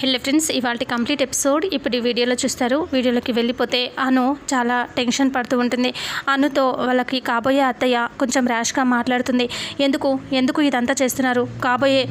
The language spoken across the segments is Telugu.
హెల్లో ఫ్రెండ్స్ ఇవాళ కంప్లీట్ ఎపిసోడ్ ఇప్పుడు వీడియోలో చూస్తారు వీడియోలోకి వెళ్ళిపోతే అను చాలా టెన్షన్ పడుతూ ఉంటుంది. అనుతో వాళ్ళకి కాబోయే అత్తయ్య కొంచెం ర్యాష్గా మాట్లాడుతుంది. ఎందుకు? ఎందుకు ఇదంతా చేస్తున్నారు? కాబోయే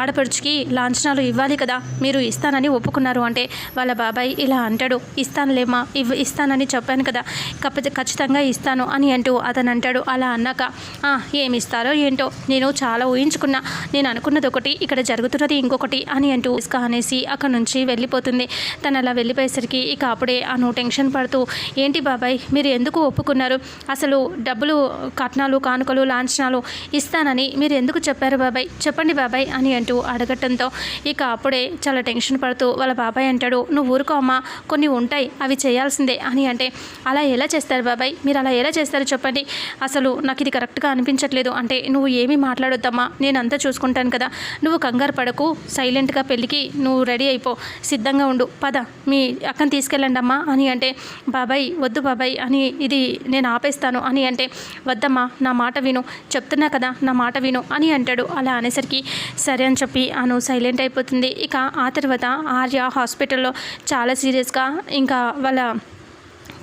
ఆడపడుచుకి లాంఛనాలు ఇవ్వాలి కదా మీరు ఇస్తానని ఒప్పుకున్నారు అంటే వాళ్ళ బాబాయ్ ఇలా అంటాడు. ఇస్తానులేమా ఇవ్ ఇస్తానని చెప్పాను కదా కాకపోతే ఖచ్చితంగా ఇస్తాను అని అంటూ అతను అంటాడు. అలా అన్నాక ఏమిస్తారో ఏమి ఇస్తారో ఏంటో? నేను చాలా ఊహించుకున్నా. నేను అనుకున్నది ఒకటి ఇక్కడ జరుగుతున్నది ఇంకొకటి అని అంటూ ఇసుక అనేసి అక్కడ నుంచి వెళ్ళిపోతుంది. తను అలా వెళ్ళిపోయేసరికి ఇక అప్పుడే అను టెన్షన్ పడుతూ ఏంటి బాబాయ్ మీరు ఎందుకు ఒప్పుకున్నారు? అసలు డబ్బులు కట్నాలు కానుకలు లాంఛనాలు ఇస్తానని మీరు ఎందుకు చెప్పారు బాబాయ్? చెప్పండి బాబాయ్ అని అంటూ అడగటంతో ఇక అప్పుడే చాలా టెన్షన్ పడుతూ వాళ్ళ బాబాయ్ అంటాడు నువ్వు ఊరుకో అమ్మా కొన్ని ఉంటాయి అవి చేయాల్సిందే అని అంటే అలా ఎలా చేస్తారు బాబాయ్? మీరు అలా ఎలా చేస్తారు చెప్పండి. అసలు నాకు ఇది కరెక్ట్గా అనిపించట్లేదు. అంటే నువ్వు ఏమీ మాట్లాడొద్దమ్మా నేను అంతా చూసుకుంటాను కదా. నువ్వు కంగారు పడకు సైలెంట్గా పెళ్ళికి నువ్వు రెడీ అయిపో సిద్ధంగా ఉండు. పద మీ అక్కని తీసుకెళ్ళండి అమ్మా అని అంటే బాబాయ్ వద్దు బాబాయ్ అని ఇది నేను ఆపేస్తాను అని అంటే వద్దమ్మా నా మాట విను. చెప్తున్నా కదా నా మాట విను అని అంటాడు. అలా అనేసరికి సరే అని చెప్పి అను సైలెంట్ అయిపోతుంది. ఇక ఆ తర్వాత ఆర్య హాస్పిటల్లో చాలా సీరియస్గా ఇంకా వాళ్ళ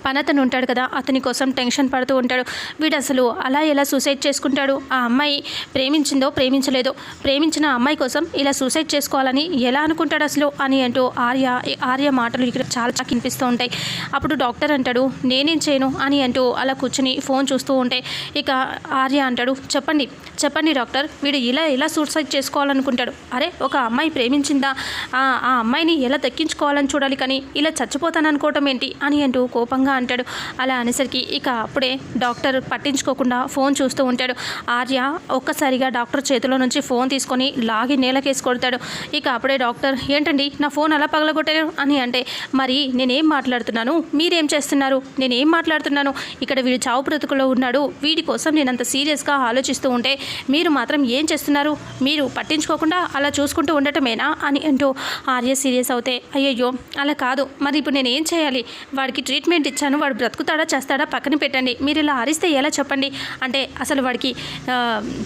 పనతను ఉంటాడు కదా అతని కోసం టెన్షన్ పడుతూ ఉంటాడు. వీడు అసలు అలా ఎలా సూసైడ్ చేసుకుంటాడు? ఆ అమ్మాయి ప్రేమించిందో ప్రేమించలేదో? ప్రేమించిన అమ్మాయి కోసం ఇలా సూసైడ్ చేసుకోవాలని ఎలా అనుకుంటాడు అసలు అని అంటూ ఆర్య ఆర్య మాటలు ఇక్కడ చాలా చాలా వినిపిస్తూ ఉంటాయి. అప్పుడు డాక్టర్ అంటాడు నేనేం చేయను? అని అంటూ అలా కూర్చుని ఫోన్ చూస్తూ ఉంటే ఇక ఆర్య అంటాడు చెప్పండి చెప్పండి డాక్టర్ వీడు ఇలా ఎలా సూసైడ్ చేసుకోవాలనుకుంటాడు. అరే ఒక అమ్మాయి ప్రేమించిందా? ఆ ఆ అమ్మాయిని ఎలా దక్కించుకోవాలని చూడాలి కానీ ఇలా చచ్చిపోతాను అనుకోవటం ఏంటి? అని అంటూ కోపంగా అంటాడు. అలా అనేసరికి ఇక అప్పుడే డాక్టర్ పట్టించుకోకుండా ఫోన్ చూస్తూ ఉంటాడు. ఆర్య ఒక్కసారిగా డాక్టర్ చేతిలో నుంచి ఫోన్ తీసుకొని లాగి నేలకేసి కొడతాడు. ఇక అప్పుడే డాక్టర్ ఏంటండి నా ఫోన్ అలా పగలగొట్టారు? అని అంటే మరి నేనేం మాట్లాడుతున్నాను? మీరేం చేస్తున్నారు? నేనేం మాట్లాడుతున్నాను? ఇక్కడ వీడు చావు బ్రతుకులో ఉన్నాడు. వీడి కోసం నేను అంత సీరియస్గా ఆలోచిస్తూ ఉంటే మీరు మాత్రం ఏం చేస్తున్నారు? మీరు పట్టించుకోకుండా అలా చూసుకుంటూ ఉండటమేనా? అని అంటూ ఆర్య సీరియస్ అవుతే అయ్యయ్యో అలా కాదు. మరి ఇప్పుడు నేను ఏం చేయాలి? వాడికి ట్రీట్మెంట్ ఇచ్చాను. వాడు బ్రతుకుతాడా చేస్తాడా పక్కన పెట్టండి. మీరు ఇలా అరిస్తే ఎలా చెప్పండి? అంటే అసలు వాడికి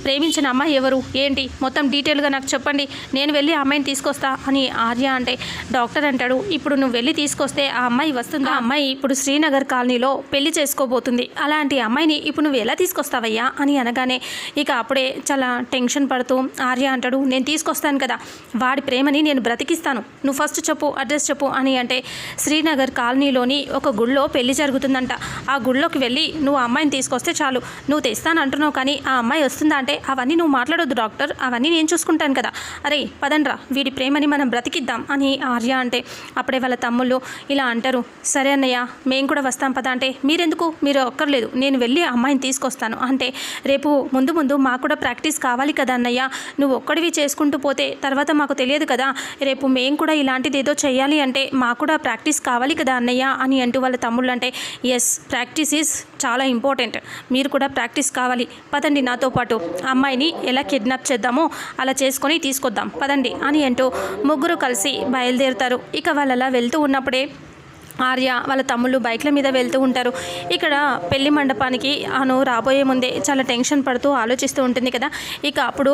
ప్రేమించిన అమ్మాయి ఎవరు? ఏంటి? మొత్తం డీటెయిల్గా నాకు చెప్పండి. నేను వెళ్ళి ఆ అమ్మాయిని తీసుకొస్తా అని ఆర్య అంటే డాక్టర్ అంటాడు. ఇప్పుడు నువ్వు వెళ్ళి తీసుకొస్తే ఆ అమ్మాయి వస్తుంది? ఆ అమ్మాయి ఇప్పుడు శ్రీనగర్ కాలనీలో పెళ్ళి చేసుకోబోతుంది. అలాంటి అమ్మాయిని ఇప్పుడు నువ్వు ఎలా తీసుకొస్తావయ్యా? అని అనగానే ఇక అప్పుడే చాలా టెన్షన్ పడుతూ ఆర్య అంటాడు నేను తీసుకొస్తాను కదా. వాడి ప్రేమని నేను బ్రతికిస్తాను. నువ్వు ఫస్ట్ చెప్పు అడ్రస్ చెప్పు అని అంటే శ్రీనగర్ కాలనీలోని ఒక గుళ్ళో పెళ్ళి జరుగుతుందంట. ఆ గుళ్ళోకి వెళ్ళి నువ్వు ఆ అమ్మాయిని తీసుకొస్తే చాలు. నువ్వు తెస్తాను అంటున్నావు కానీ ఆ అమ్మాయి వస్తుందా అంటే అవన్నీ నువ్వు మాట్లాడొద్దు డాక్టర్. అవన్నీ నేను చూసుకుంటాను కదా. అరే పదండ్రా. వీడి ప్రేమని మనం బ్రతికిద్దాం అని ఆర్య అంటే. అప్పుడే వాళ్ళ తమ్ముళ్ళు ఇలా అంటారు. సరే అన్నయ్య మేము కూడా వస్తాం పదా అంటే. మీరెందుకు? మీరు ఒక్కర్లేదు. నేను వెళ్ళి ఆ అమ్మాయిని తీసుకొస్తాను. అంటే రేపు ముందు ముందు మాకు కూడా ప్రాక్టీస్ కావాలి కదా అన్నయ్య. నువ్వు ఒక్కడివి చేసుకుంటూ పోతే తర్వాత మాకు తెలియదు కదా. రేపు మేము కూడా ఇలాంటిది ఏదో చేయాలి అంటే మాకు కూడా ప్రాక్టీస్ కావాలి కదా అన్నయ్య అని అంటూ వాళ్ళ తమ్ముళ్ళు అంటే ఎస్ ప్రాక్టీస్ ఈజ్ చాలా ఇంపార్టెంట్ మీరు కూడా ప్రాక్టీస్ కావాలి. పదండి నాతో పాటు. అమ్మాయిని ఎలా కిడ్నాప్ చేద్దామో అలా చేసుకొని తీసుకొద్దాం. పదండి అని అంటూ ముగ్గురు కలిసి బయలుదేరుతారు. ఇక వాళ్ళు అలా వెళ్తూ ఉన్నప్పుడే ఆర్య వాళ్ళ తమ్ముళ్ళు బైక్ల మీద వెళ్తూ ఉంటారు. ఇక్కడ పెళ్ళి మండపానికి అను రాబోయే ముందే చాలా టెన్షన్ పడుతూ ఆలోచిస్తూ ఉంటుంది కదా. ఇక అప్పుడు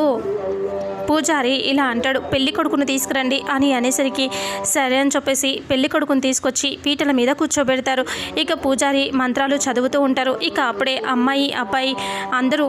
పూజారి ఇలా అంటాడు పెళ్ళి కొడుకును తీసుకురండి అని అనేసరికి సరే అని చెప్పేసి పెళ్ళి కొడుకును తీసుకొచ్చి పీటల మీద కూర్చోబెడతారు. ఇక పూజారి మంత్రాలు చదువుతూ ఉంటారు. ఇక అప్పుడే అమ్మాయి అబ్బాయి అందరూ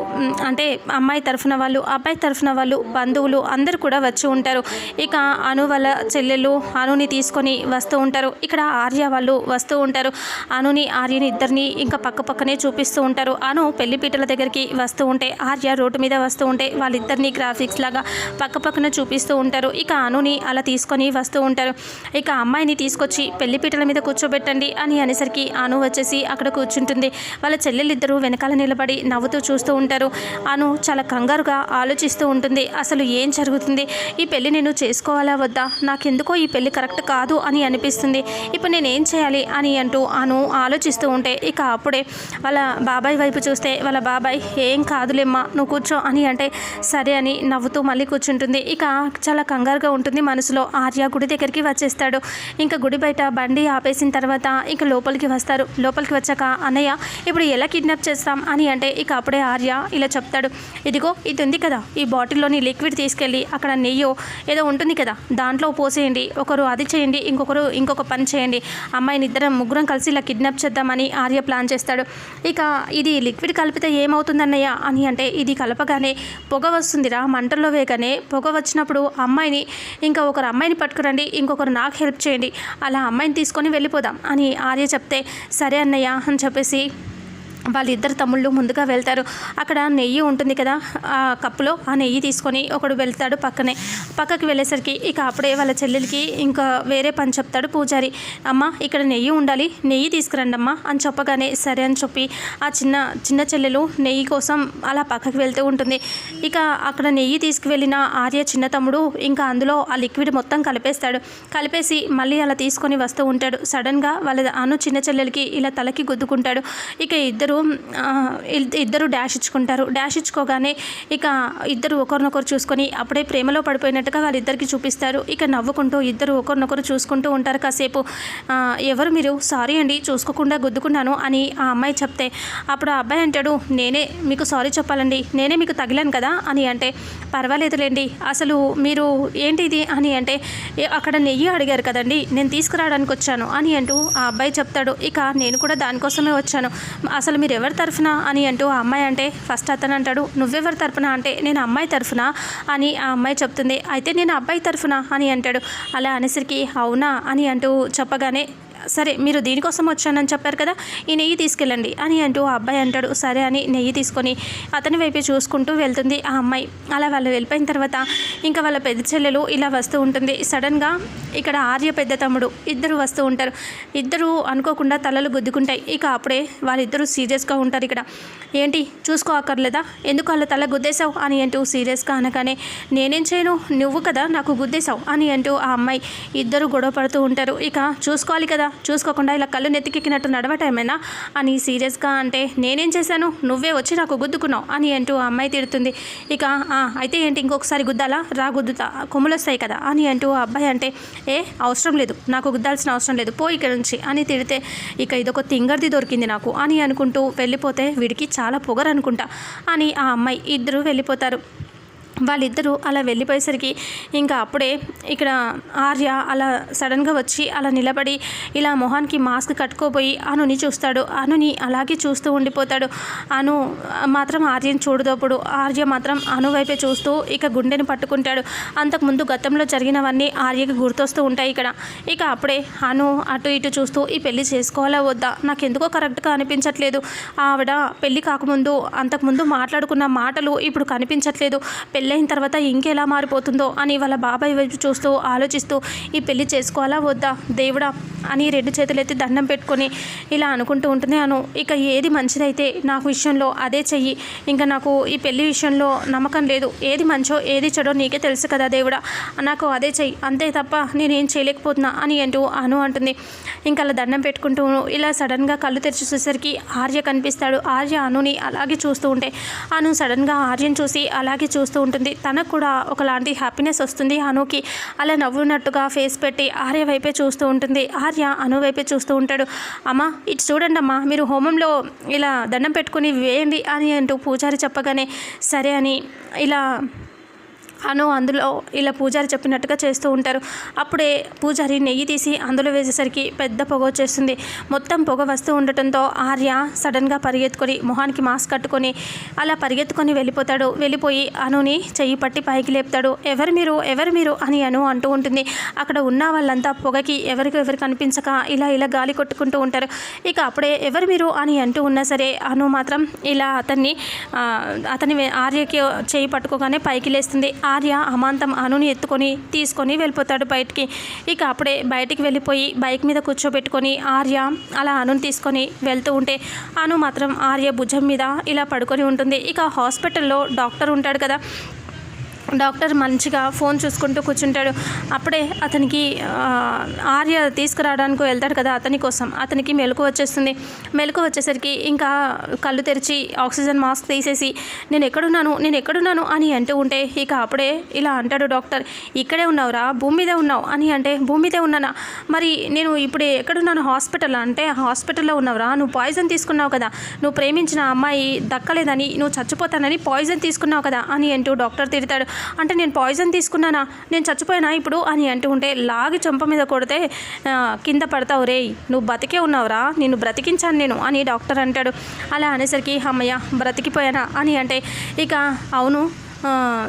అంటే అమ్మాయి తరఫున వాళ్ళు అబ్బాయి తరఫున వాళ్ళు బంధువులు అందరూ కూడా వచ్చి ఉంటారు. ఇక అను వాళ్ళ చెల్లెలు అనుని తీసుకొని వస్తూ ఉంటారు. ఇక్కడ ఆర్య వాళ్ళు వస్తూ ఉంటారు. అనుని ఆర్యని ఇద్దరిని ఇంకా పక్క పక్కనే చూపిస్తూ ఉంటారు. అను పెళ్ళి పీటల దగ్గరికి వస్తూ ఉంటే ఆర్య రోడ్డు మీద వస్తూ ఉంటే వాళ్ళిద్దరిని గ్రాఫిక్స్ లాగా పక్క పక్కన చూపిస్తూ ఉంటారు. ఇక అనుని అలా తీసుకొని వస్తూ ఉంటారు. ఇక అమ్మాయిని తీసుకొచ్చి పెళ్ళిపీటల మీద కూర్చోబెట్టండి అని అనేసరికి అను వచ్చేసి అక్కడ కూర్చుంటుంది. వాళ్ళ చెల్లెలిద్దరూ వెనకాల నిలబడి నవ్వుతూ చూస్తూ ఉంటారు. అను చాలా కంగారుగా ఆలోచిస్తూ ఉంటుంది. అసలు ఏం జరుగుతుంది? ఈ పెళ్ళి నేను చేసుకోవాలా వద్దా? నాకెందుకో ఈ పెళ్ళి కరెక్ట్ కాదు అని అనిపిస్తుంది. ఇప్పుడు నేను ఏం చేయాలి చేయాలి అని అంటూ అను ఆలోచిస్తూ ఉంటే ఇక అప్పుడే వాళ్ళ బాబాయ్ వైపు చూస్తే వాళ్ళ బాబాయ్ ఏం కాదులేమ్మా నువ్వు కూర్చో అని అంటే సరే అని నవ్వుతూ మళ్ళీ కూర్చుంటుంది. ఇక చాలా కంగారుగా ఉంటుంది మనసులో. ఆర్య గుడి దగ్గరికి వచ్చేస్తాడు. ఇంకా గుడి బయట బండి ఆపేసిన తర్వాత ఇక లోపలికి వస్తారు. లోపలికి వచ్చాక అన్నయ్య ఇప్పుడు ఎలా కిడ్నాప్ చేస్తాం? అని అంటే ఇక అప్పుడే ఆర్య ఇలా చెప్తాడు. ఇదిగో ఇది ఉంది కదా. ఈ బాటిల్లోని లిక్విడ్ తీసుకెళ్ళి అక్కడ నెయ్యో ఏదో ఉంటుంది కదా. దాంట్లో పోసేయండి. ఒకరు అది చేయండి ఇంకొకరు ఇంకొక పని చేయండి. అమ్మాయిని ఇద్దరం ముగ్గురం కలిసి ఇలా కిడ్నాప్ చేద్దామని ఆర్య ప్లాన్ చేస్తాడు. ఇక ఇది లిక్విడ్ కలిపితే ఏమవుతుందన్నయ్య అని అంటే ఇది కలపగానే పొగ వస్తుందిరా మంటల్లో వేగానే పొగ వచ్చినప్పుడు అమ్మాయిని ఇంకా ఒకరు అమ్మాయిని పట్టుకురండి ఇంకొకరు నాకు హెల్ప్ చేయండి. అలా అమ్మాయిని తీసుకొని వెళ్ళిపోదాం అని ఆర్య చెప్తే సరే అన్నయ్య అని చెప్పేసి వాళ్ళిద్దరు తమ్ముళ్ళు ముందుగా వెళ్తారు. అక్కడ నెయ్యి ఉంటుంది కదా ఆ కప్పులో ఆ నెయ్యి తీసుకొని ఒకడు వెళ్తాడు పక్కనే. పక్కకి వెళ్ళేసరికి ఇక అప్పుడే వాళ్ళ చెల్లెలకి ఇంకా వేరే పని చెప్తాడు పూజారి. అమ్మ ఇక్కడ నెయ్యి ఉండాలి నెయ్యి తీసుకురండమ్మా అని చెప్పగానే సరే అని చెప్పి ఆ చిన్న చిన్న చెల్లెలు నెయ్యి కోసం అలా పక్కకి వెళ్తూ ఉంటుంది. ఇక అక్కడ నెయ్యి తీసుకువెళ్ళిన ఆర్య చిన్న తమ్ముడు ఇంకా అందులో ఆ లిక్విడ్ మొత్తం కలిపేస్తాడు. కలిపేసి మళ్ళీ అలా తీసుకొని వస్తూ ఉంటాడు. సడన్గా వాళ్ళ అను చిన్న చెల్లెలకి ఇలా తలకి గుద్దుకుంటాడు. ఇక ఇద్దరు ఇద్దరు డాష్ ఇచ్చుకుంటారు. డాష్ ఇచ్చుకోగానే ఇక ఇద్దరు ఒకరినొకరు చూసుకొని అప్పుడే ప్రేమలో పడిపోయినట్టుగా వాళ్ళిద్దరికి చూపిస్తారు. ఇక నవ్వుకుంటూ ఇద్దరు ఒకరినొకరు చూసుకుంటూ ఉంటారు. కాసేపు ఎవరు మీరు? సారీ అండి చూసుకోకుండా గుద్దుకున్నాను అని ఆ అమ్మాయి చెప్తే అప్పుడు ఆ అబ్బాయి అంటాడు నేనే మీకు సారీ చెప్పాలండి. నేనే మీకు తగిలాను కదా అని అంటే పర్వాలేదులేండి. అసలు మీరు ఏంటి ఇది అని అంటే అక్కడ నెయ్యి అడిగారు కదండి నేను తీసుకురావడానికి వచ్చాను అని అంటూ ఆ అబ్బాయి చెప్తాడు. ఇక నేను కూడా దానికోసమే వచ్చాను. అసలు మీరు మీరెవరి తరఫున అని అంటూ ఆ అమ్మాయి అంటే ఫస్ట్ అతను అంటాడు నువ్వెవరి తరఫున అంటే నేను అమ్మాయి తరఫున అని ఆ అమ్మాయి చెప్తుంది. అయితే నేను అబ్బాయి తరఫున అని అంటాడు. అలా అనేసరికి అవునా అని అంటూ చెప్పగానే సరే మీరు దీనికోసం వచ్చానని చెప్పారు కదా ఈ నెయ్యి తీసుకెళ్ళండి అని అంటూ ఆ అబ్బాయి అంటాడు. సరే అని నెయ్యి తీసుకొని అతని వైపు చూసుకుంటూ వెళ్తుంది ఆ అమ్మాయి. అలా వాళ్ళు వెళ్ళిపోయిన తర్వాత ఇంకా వాళ్ళ పెద్ద చెల్లెలు ఇలా వస్తూ ఉంటుంది. సడన్గా ఇక్కడ ఆర్య పెద్ద తమ్ముడు ఇద్దరు వస్తూ ఉంటారు. ఇద్దరు అనుకోకుండా తలలు గుద్దుకుంటాయి. ఇక అప్పుడే వాళ్ళిద్దరూ సీరియస్గా ఉంటారు ఇక్కడ. ఏంటి? చూసుకో అక్కర్లేదా? ఎందుకు వాళ్ళ తల గుద్దేశావు? అని అంటూ సీరియస్గా అనగానే నేనేం చేయను? నువ్వు కదా నాకు గుద్దేశావు? అని అంటూ ఆ అమ్మాయి ఇద్దరు గొడవ పడుతూ ఉంటారు. ఇక చూసుకోవాలి కదా చూసుకోకుండా ఇలా కళ్ళు నెత్తికెక్కినట్టు నడవటమేనా అని సీరియస్గా అంటే నేనేం చేశాను? నువ్వే వచ్చి నాకు గుద్దుకున్నావు అని అంటూ ఆ అమ్మాయి తిడుతుంది. ఇక అయితే ఏంటి? ఇంకొకసారి గుద్దాలా? రా గుద్దుతా. కొమ్ములొస్తాయి కదా అని అంటూ ఆ అబ్బాయి అంటే ఏ అవసరం లేదు. నాకు గుద్దాల్సిన అవసరం లేదు. పో ఇక్కడ నుంచి అని తిడితే ఇక ఇదొక తింగర్ది దొరికింది నాకు అని అనుకుంటూ వెళ్ళిపోతే వీడికి చాలా పొగరు అనుకుంటా అని ఆ అమ్మాయి ఇద్దరు వెళ్ళిపోతారు. వాళ్ళిద్దరూ అలా వెళ్ళిపోయేసరికి ఇంకా అప్పుడే ఇక్కడ ఆర్య అలా సడన్గా వచ్చి అలా నిలబడి ఇలా మొహానికి మాస్క్ కట్టుకోపోయి అనుని చూస్తాడు. అనుని అలాగే చూస్తూ ఉండిపోతాడు. అను మాత్రం ఆర్యని చూడదోపుడు ఆర్య మాత్రం అను వైపే చూస్తూ ఇక గుండెని పట్టుకుంటాడు. అంతకుముందు గతంలో జరిగినవన్నీ ఆర్యకి గుర్తొస్తూ ఉంటాయి ఇక్కడ. ఇక అప్పుడే అను అటు ఇటు చూస్తూ ఈ పెళ్ళి చేసుకోవాలా వద్దా? నాకు ఎందుకో కరెక్ట్గా అనిపించట్లేదు. ఆవిడ పెళ్ళి కాకముందు అంతకుముందు మాట్లాడుకున్న మాటలు ఇప్పుడు కనిపించట్లేదు. పెళ్ళైన తర్వాత ఇంకెలా మారిపోతుందో అని వాళ్ళ బాబాయ్ వైపు చూస్తూ ఆలోచిస్తూ ఈ పెళ్ళి చేసుకోవాలా వద్దా దేవుడా? అని రెండు చేతులు ఎత్తి దండం పెట్టుకొని ఇలా అనుకుంటూ ఉంటుంది అను. ఇక ఏది మంచిదైతే నాకు విషయంలో అదే చెయ్యి. ఇంకా నాకు ఈ పెళ్ళి విషయంలో నమ్మకం లేదు. ఏది మంచో ఏది చెడో నీకే తెలుసు కదా దేవుడా. నాకు అదే చెయ్యి. అంతే తప్ప నేనేం చేయలేకపోతున్నా అని అంటూ అను అంటుంది. ఇంకా అలా దండం పెట్టుకుంటూ ఇలా సడన్గా కళ్ళు తెరిచి చూసేసరికి ఆర్య కనిపిస్తాడు. ఆర్య అనుని అలాగే చూస్తూ ఉంటే అను సడన్గా ఆర్యను చూసి అలాగే చూస్తూ ఉంటుంది. తనకు కూడా ఒకలాంటి హ్యాపీనెస్ వస్తుంది. అనుకి అలా నవ్వునట్టుగా ఫేస్ పెట్టి ఆర్య వైపే చూస్తూ ఉంటుంది. ఆర్య అను వైపే చూస్తూ ఉంటాడు. అమ్మ ఇటు చూడండి అమ్మా మీరు హోమంలో ఇలా దండం పెట్టుకుని వేయండి అని అంటూ పూజారి చెప్పగానే సరే అని ఇలా అను అందులో ఇలా పూజారి చెప్పినట్టుగా చేస్తూ ఉంటారు. అప్పుడే పూజారి నెయ్యి తీసి అందులో వేసేసరికి పెద్ద పొగ వచ్చేస్తుంది. మొత్తం పొగ వస్తూ ఉండటంతో ఆర్య సడన్గా పరిగెత్తుకొని మొహానికి మాస్క్ కట్టుకొని అలా పరిగెత్తుకొని వెళ్ళిపోతాడు. వెళ్ళిపోయి అనుని చెయ్యి పట్టి పైకి లేపుతాడు. ఎవరు మీరు? ఎవరు మీరు? అని అను అంటూ ఉంటుంది. అక్కడ ఉన్న వాళ్ళంతా పొగకి ఎవరికి ఎవరు కనిపించక ఇలా ఇలా గాలి కొట్టుకుంటూ ఉంటారు. ఇక అప్పుడే ఎవరు మీరు? అని అంటూ ఉన్నా సరే అను మాత్రం ఇలా అతన్ని అతని ఆర్యకి చేయి పట్టుకోగానే పైకి లేస్తుంది. ఆర్య అమాంతం అనుని ఎత్తుకొని తీసుకొని వెళ్ళిపోతాడు బయటికి. ఇక అప్పుడే బయటికి వెళ్ళిపోయి బైక్ మీద కూర్చోబెట్టుకొని ఆర్య అలా అనుని తీసుకొని వెళ్తూ ఉంటే అను మాత్రం ఆర్య భుజం మీద ఇలా పడుకొని ఉంటుంది. ఇక హాస్పిటల్లో డాక్టర్ ఉంటాడు కదా డాక్టర్ మంచిగా ఫోన్ చూసుకుంటూ కూర్చుంటాడు. అప్పుడే అతనికి ఆర్య తీసుకురావడానికి వెళ్తాడు కదా అతని కోసం. అతనికి మెలకు వచ్చేస్తుంది. మెలకు వచ్చేసరికి ఇంకా కళ్ళు తెరిచి ఆక్సిజన్ మాస్క్ తీసేసి నేను ఎక్కడున్నాను? నేను ఎక్కడున్నాను? అని అంటూ ఉంటే ఇక అప్పుడే ఇలా అంటాడు డాక్టర్. ఇక్కడే ఉన్నావురా భూమి మీదే ఉన్నావు? అని అంటే భూమి మీదే ఉన్నానా? మరి నేను ఇప్పుడు ఎక్కడున్నాను హాస్పిటల్ అంటే హాస్పిటల్లో ఉన్నావురా నువ్వు పాయిజన్ తీసుకున్నావు కదా. నువ్వు ప్రేమించిన అమ్మాయి దక్కలేదని నువ్వు చచ్చిపోతానని పాయిజన్ తీసుకున్నావు కదా అని అంటూ డాక్టర్ తిడతాడు. అంటే నేను పాయిజన్ తీసుకున్నానా? నేను చచ్చిపోయానా ఇప్పుడు? అని అంటూ ఉంటే లాగి చంప మీద కొడితే కింద పడతావు రేయ్ నువ్వు బతికే ఉన్నావురా నిన్ను బ్రతికించాను నేను అని డాక్టర్ అంటాడు. అలా అనేసరికి అమ్మయ్య బ్రతికిపోయానా? అని అంటే ఇక అవును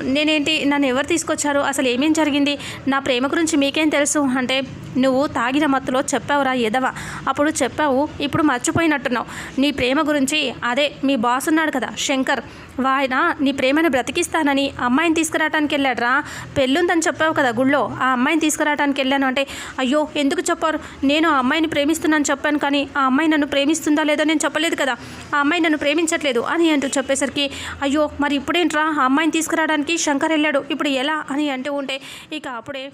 నేనేంటి నన్ను ఎవరు తీసుకొచ్చారు? అసలు ఏమేం జరిగింది? నా ప్రేమ గురించి మీకేం తెలుసు? అంటే నువ్వు తాగిన మత్తులో చెప్పావురా ఎదవా అప్పుడు చెప్పావు ఇప్పుడు మర్చిపోయినట్టున్నావు. నీ ప్రేమ గురించి అదే మీ బాస్ ఉన్నాడు కదా శంకర్. వాయన నీ ప్రేమను బ్రతికిస్తానని అమ్మాయిని తీసుకురావడానికి వెళ్ళాడురా. పెళ్ళుందని చెప్పావు కదా గుళ్ళో ఆ అమ్మాయిని తీసుకురావడానికి వెళ్ళాను అంటే అయ్యో ఎందుకు చెప్పారు? నేను ఆ అమ్మాయిని ప్రేమిస్తున్నాను చెప్పాను కానీ ఆ అమ్మాయి నన్ను ప్రేమిస్తుందా లేదో నేను చెప్పలేదు కదా. ఆ అమ్మాయి నన్ను ప్రేమించట్లేదు అని అంటూ చెప్పేసరికి అయ్యో మరి ఇప్పుడేంట్రా? ఆ అమ్మాయిని తీసుకురావడానికి శంకర్ వెళ్ళాడు. ఇప్పుడు ఎలా అని అంటూ ఉంటే ఇక అప్పుడే